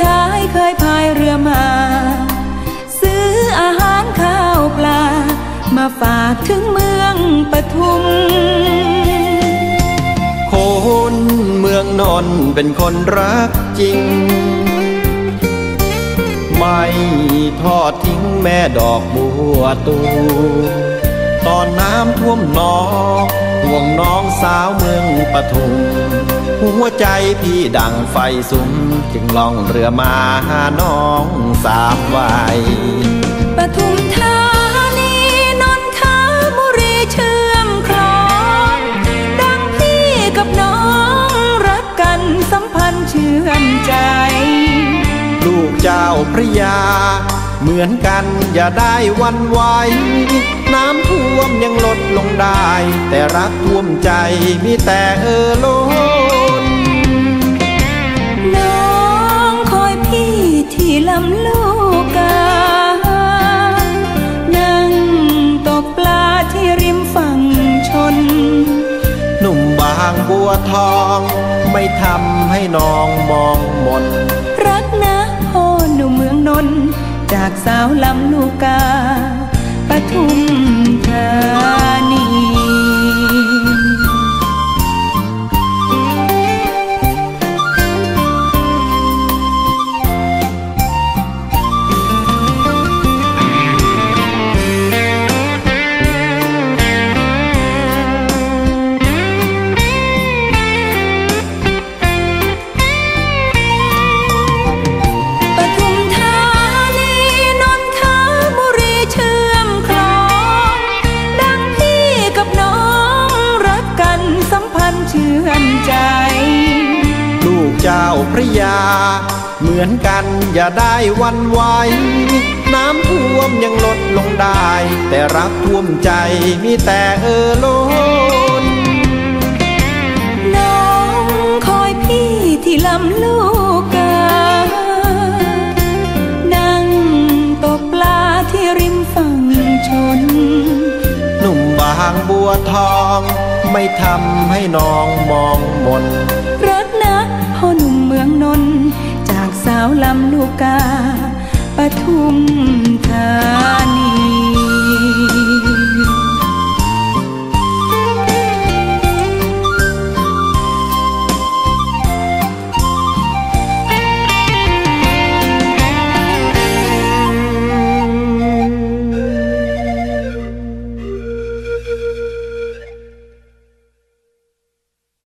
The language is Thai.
ชายเคยพายเรือมา ซื้ออาหารข้าวปลา มาฝากถึงเมืองปทุม คนเมืองนอนเป็นคนรักจริง ไม่ทอดทิ้งแม่ดอกบัวตูตอนน้ำท่วมนองห่วงน้องสาวเมืองปทุม หัวใจพี่ดังไฟสุมจึงล่องเรือมาหาน้องสามวัยปทุมธานีนนทบุรีเชื่อมคลองดังพี่กับน้องรักกันสัมพันธ์เชื่อมใจ ลูกเจ้าพระยา เหมือนกันอย่าได้หวันไหวน้ำท่วมยังลดลงได้ แต่รักท่วมใจมีแต่เออล้นน้ ลำลูกกา นั่งตกปลาที่ริมฝั่งชน หนุ่มบางบัวทอง ไม่ทำให้น้องมองมน รักนะพ่อหนุ่มเมืองนนท์จากสาวลำลูกกาปทุม อนใจ ลูกเจ้าพระยา เหมือนกันอย่าได้วันไหวน้ำท่วมยังลดลงได้ แต่รักท่วมใจมีแต่เออล้น บัวทอง ไม่ทำให้น้องมองมนรักนะพ่อหนุ่มเมืองนนท์จากสาวลำลูกกาปทุม